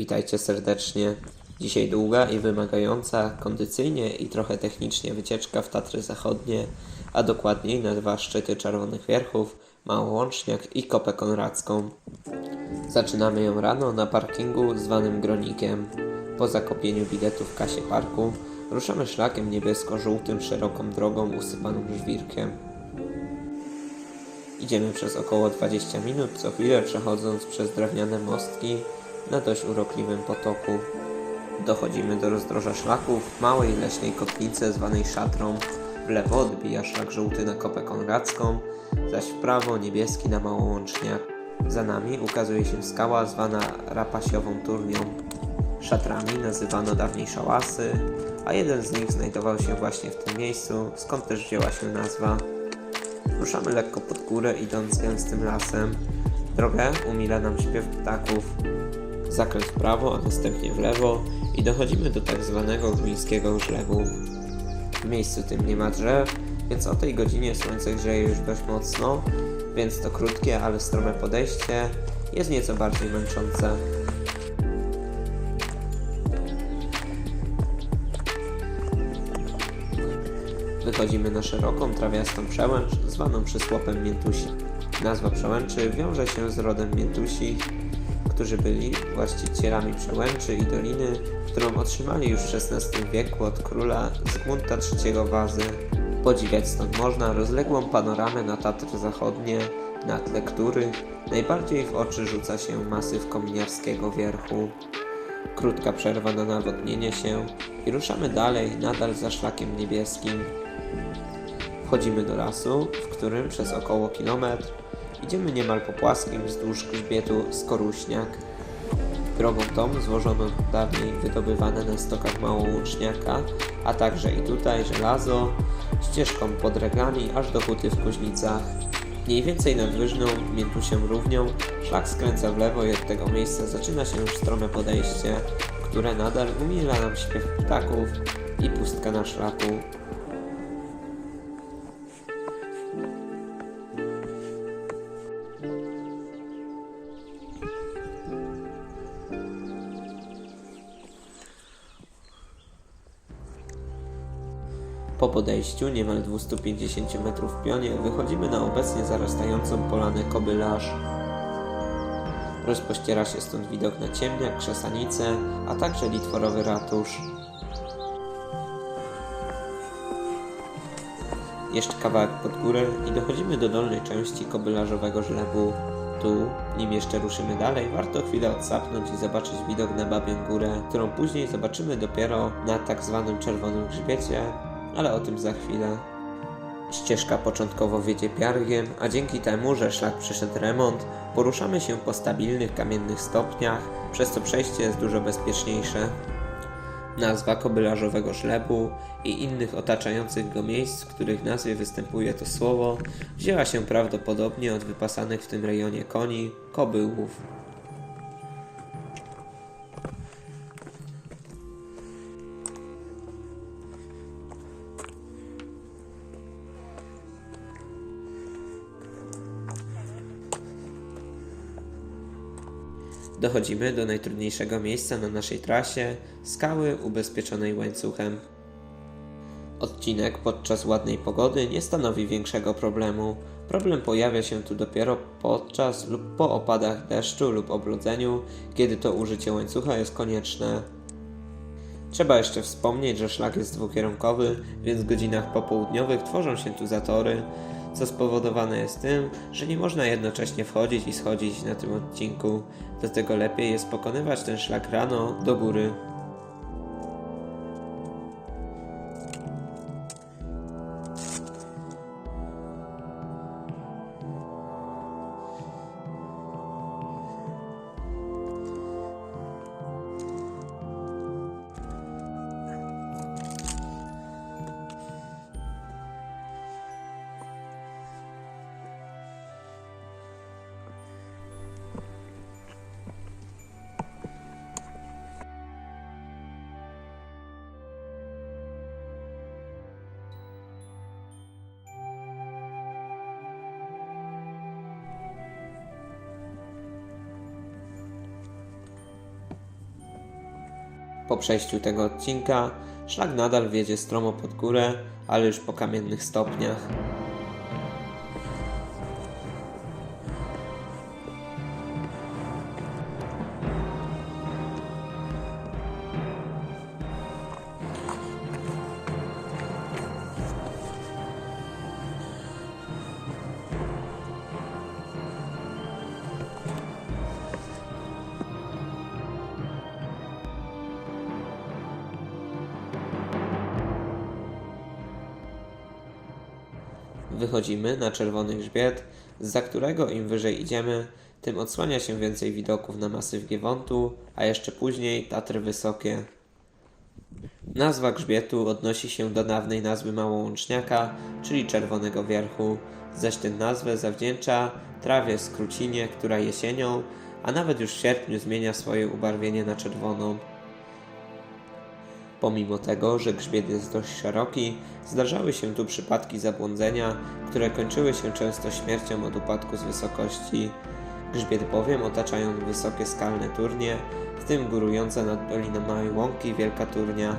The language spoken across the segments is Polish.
Witajcie serdecznie. Dzisiaj długa i wymagająca kondycyjnie i trochę technicznie wycieczka w Tatry Zachodnie, a dokładniej na dwa szczyty Czerwonych Wierchów, Małołączniak i Kopę Konracką. Zaczynamy ją rano na parkingu zwanym Gronikiem. Po zakopieniu biletu w kasie parku ruszamy szlakiem niebiesko-żółtym szeroką drogą usypaną żwirkiem. Idziemy przez około 20 minut, co chwilę przechodząc przez drewniane mostki na dość urokliwym potoku. Dochodzimy do rozdroża szlaków, małej leśnej kotlicy zwanej Szatrą. W lewo odbija szlak żółty na Kopę Konracką, zaś w prawo niebieski na Małołączniak. Za nami ukazuje się skała zwana Rapasiową Turnią. Szatrami nazywano dawniej szałasy, a jeden z nich znajdował się właśnie w tym miejscu, skąd też wzięła się nazwa. Ruszamy lekko pod górę, idąc gęstym lasem. Drogę umila nam śpiew ptaków. Zakręt w prawo, a następnie w lewo i dochodzimy do tak zwanego gmińskiego żlebu. W miejscu tym nie ma drzew, więc o tej godzinie słońce grzeje już dość mocno, więc to krótkie, ale strome podejście jest nieco bardziej męczące. Wychodzimy na szeroką, trawiastą przełęcz, zwaną przysłopem Miętusi. Nazwa przełęczy wiąże się z rodem Miętusi, którzy byli właścicielami przełęczy i doliny, którą otrzymali już w XVI wieku od króla Zygmunta III Wazy. Podziwiać stąd można rozległą panoramę na Tatry Zachodnie, na tle których najbardziej w oczy rzuca się masyw kominiarskiego wierchu. Krótka przerwa na nawodnienie się i ruszamy dalej, nadal za szlakiem niebieskim. Wchodzimy do lasu, w którym przez około kilometr idziemy niemal po płaskim wzdłuż grzbietu Skoruśniak. Drogą tą złożono dawniej wydobywane na stokach Małołączniaka, a także i tutaj żelazo, ścieżką pod reglami aż do huty w Kuźnicach. Mniej więcej nad Wyżną, Miętusiem Równią, szlak skręca w lewo i od tego miejsca zaczyna się już strome podejście, które nadal umila nam śpiew ptaków i pustka na szlaku. Podejściu niemal 250 metrów w pionie wychodzimy na obecnie zarastającą polanę Kobylarz. Rozpościera się stąd widok na Ciemniak, Krzesanice, a także Litworowy ratusz. Jeszcze kawałek pod górę i dochodzimy do dolnej części kobylarzowego żlebu. Tu, nim jeszcze ruszymy dalej, warto chwilę odsapnąć i zobaczyć widok na Babią Górę, którą później zobaczymy dopiero na tak zwanym Czerwonym Grzbiecie, ale o tym za chwilę. Ścieżka początkowo wiedzie piargiem, a dzięki temu, że szlak przeszedł remont, poruszamy się po stabilnych kamiennych stopniach, przez co przejście jest dużo bezpieczniejsze. Nazwa kobylarzowego żlebu i innych otaczających go miejsc, w których nazwie występuje to słowo, wzięła się prawdopodobnie od wypasanych w tym rejonie koni, kobyłów. Dochodzimy do najtrudniejszego miejsca na naszej trasie skały ubezpieczonej łańcuchem. Odcinek podczas ładnej pogody nie stanowi większego problemu. Problem pojawia się tu dopiero podczas lub po opadach deszczu lub oblodzeniu, kiedy to użycie łańcucha jest konieczne. Trzeba jeszcze wspomnieć, że szlak jest dwukierunkowy, więc w godzinach popołudniowych tworzą się tu zatory, co spowodowane jest tym, że nie można jednocześnie wchodzić i schodzić na tym odcinku. Dlatego lepiej jest pokonywać ten szlak rano do góry. Po przejściu tego odcinka szlak nadal wiedzie stromo pod górę, ale już po kamiennych stopniach. Wychodzimy na czerwony grzbiet, za którego im wyżej idziemy, tym odsłania się więcej widoków na masyw Giewontu, a jeszcze później Tatry Wysokie. Nazwa grzbietu odnosi się do dawnej nazwy Małołączniaka, czyli Czerwonego Wierchu, zaś tę nazwę zawdzięcza trawie skrócinie, która jesienią, a nawet już w sierpniu zmienia swoje ubarwienie na czerwoną. Pomimo tego, że grzbiet jest dość szeroki, zdarzały się tu przypadki zabłądzenia, które kończyły się często śmiercią od upadku z wysokości. Grzbiet bowiem otaczają wysokie skalne turnie, w tym górująca nad Doliną Małej Łąki Wielka Turnia.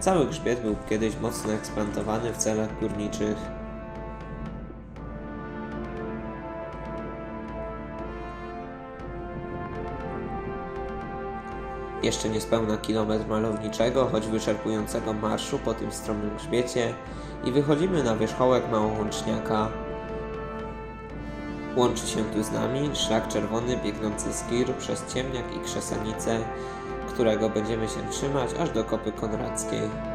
Cały grzbiet był kiedyś mocno eksplantowany w celach górniczych. Jeszcze niespełna kilometr malowniczego, choć wyczerpującego marszu po tym stromym grzbiecie i wychodzimy na wierzchołek Małołączniaka. Łączy się tu z nami szlak czerwony biegnący z Gir przez Ciemniak i Krzesanicę, którego będziemy się trzymać aż do Kopy Konradzkiej.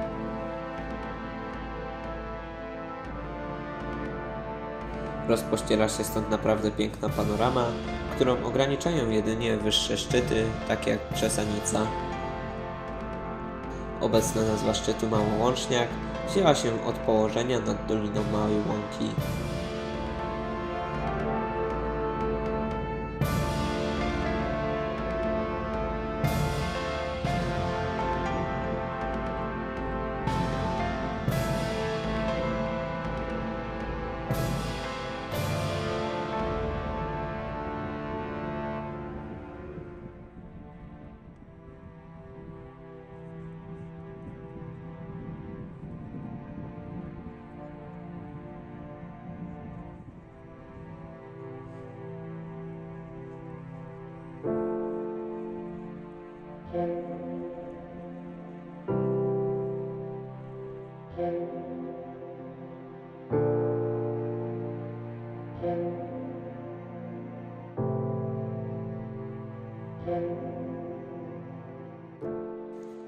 Rozpościera się stąd naprawdę piękna panorama, którą ograniczają jedynie wyższe szczyty, takie jak Krzesanica. Obecna nazwa szczytu Małołączniak wzięła się od położenia nad Doliną Małej Łąki.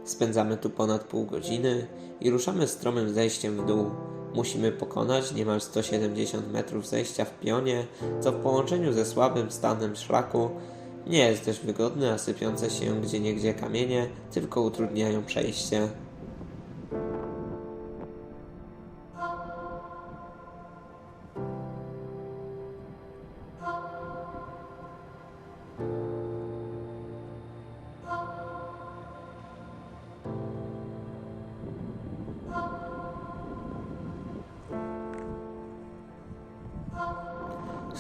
Spędzamy tu ponad pół godziny i ruszamy stromym zejściem w dół. Musimy pokonać niemal 170 metrów zejścia w pionie, co w połączeniu ze słabym stanem szlaku nie jest też wygodne, a sypiące się gdzieniegdzie kamienie tylko utrudniają przejście.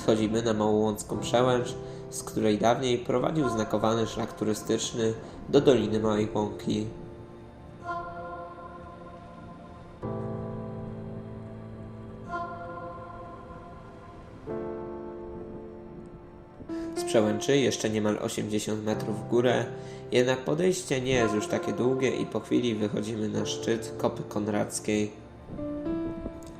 Schodzimy na Małołącką Przełęcz, z której dawniej prowadził znakowany szlak turystyczny do Doliny Małej Łąki. Z przełęczy jeszcze niemal 80 metrów w górę, jednak podejście nie jest już takie długie i po chwili wychodzimy na szczyt Kopy Konradzkiej.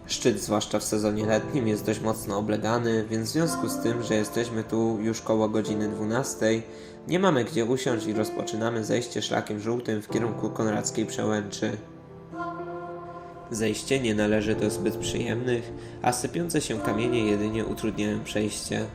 Szczyt, zwłaszcza w sezonie letnim, jest dość mocno oblegany, więc w związku z tym, że jesteśmy tu już koło godziny 12, nie mamy gdzie usiąść i rozpoczynamy zejście szlakiem żółtym w kierunku Konradzkiej Przełęczy. Zejście nie należy do zbyt przyjemnych, a sypiące się kamienie jedynie utrudniają przejście.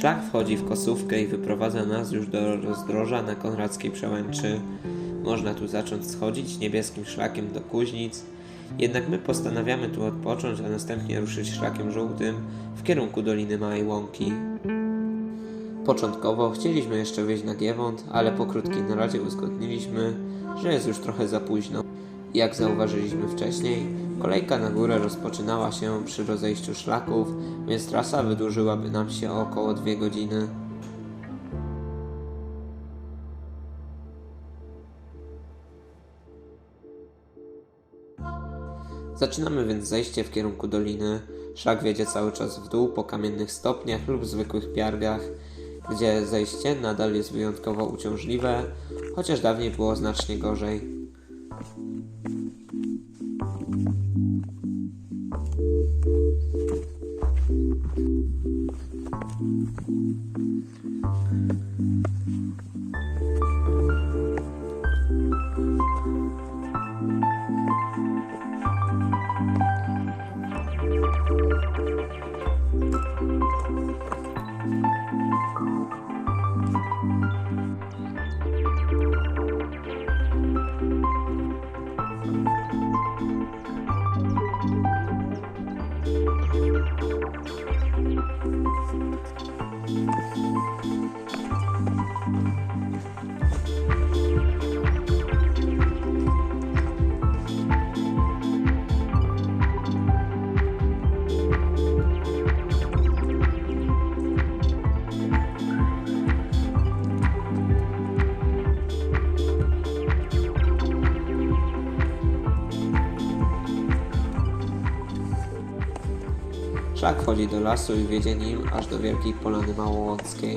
Szlak wchodzi w kosówkę i wyprowadza nas już do rozdroża na Konradzkiej Przełęczy. Można tu zacząć schodzić niebieskim szlakiem do Kuźnic, jednak my postanawiamy tu odpocząć, a następnie ruszyć szlakiem żółtym w kierunku Doliny Małej Łąki. Początkowo chcieliśmy jeszcze wyjść na Giewont, ale po krótkiej naradzie uzgodniliśmy, że jest już trochę za późno. Jak zauważyliśmy wcześniej, kolejka na górę rozpoczynała się przy rozejściu szlaków, więc trasa wydłużyłaby nam się o około 2 godziny. Zaczynamy więc zejście w kierunku doliny. Szlak wiedzie cały czas w dół po kamiennych stopniach lub zwykłych piargach, gdzie zejście nadal jest wyjątkowo uciążliwe, chociaż dawniej było znacznie gorzej. Wchodzi do lasu i wiedzie nim aż do Wielkiej Polany Małołąckiej.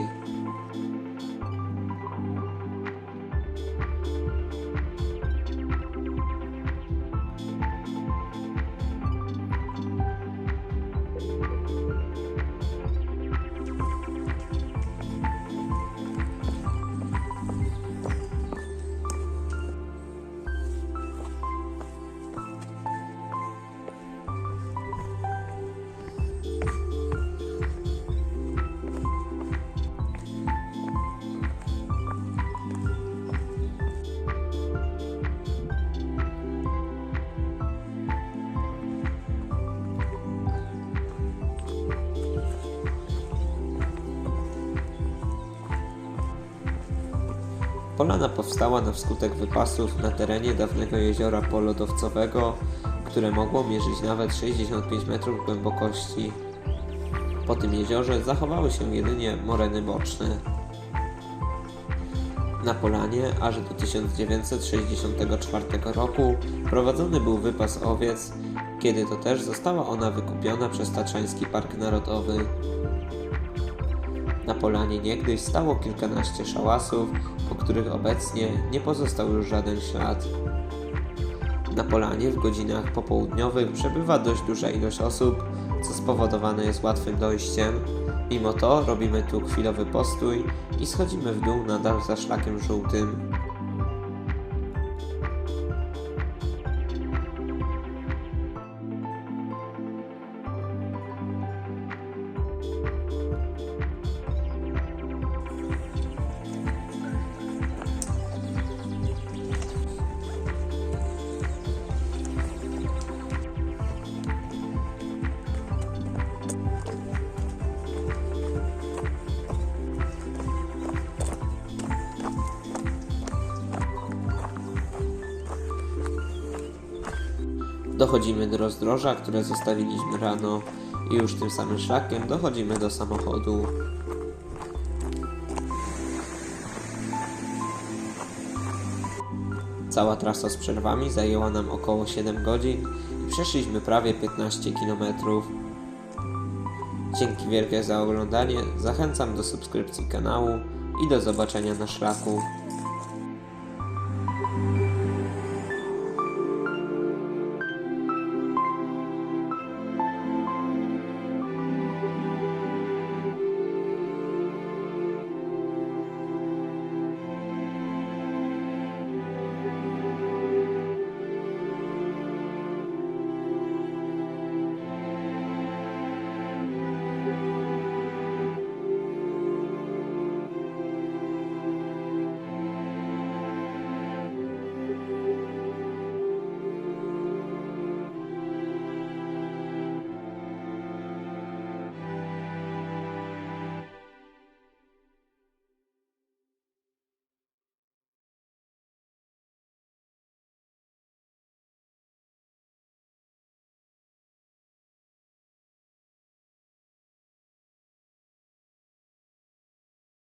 Polana powstała na wskutek wypasów na terenie dawnego jeziora polodowcowego, które mogło mierzyć nawet 65 metrów głębokości. Po tym jeziorze zachowały się jedynie moreny boczne. Na Polanie aż do 1964 roku prowadzony był wypas owiec, kiedy to też została ona wykupiona przez Tatrzański Park Narodowy. Na polanie niegdyś stało kilkanaście szałasów, po których obecnie nie pozostał już żaden ślad. Na polanie w godzinach popołudniowych przebywa dość duża ilość osób, co spowodowane jest łatwym dojściem. Mimo to robimy tu chwilowy postój i schodzimy w dół nadal za szlakiem żółtym. Dochodzimy do rozdroża, które zostawiliśmy rano i już tym samym szlakiem dochodzimy do samochodu. Cała trasa z przerwami zajęła nam około 7 godzin i przeszliśmy prawie 15 km. Dzięki wielkie za oglądanie, zachęcam do subskrypcji kanału i do zobaczenia na szlaku.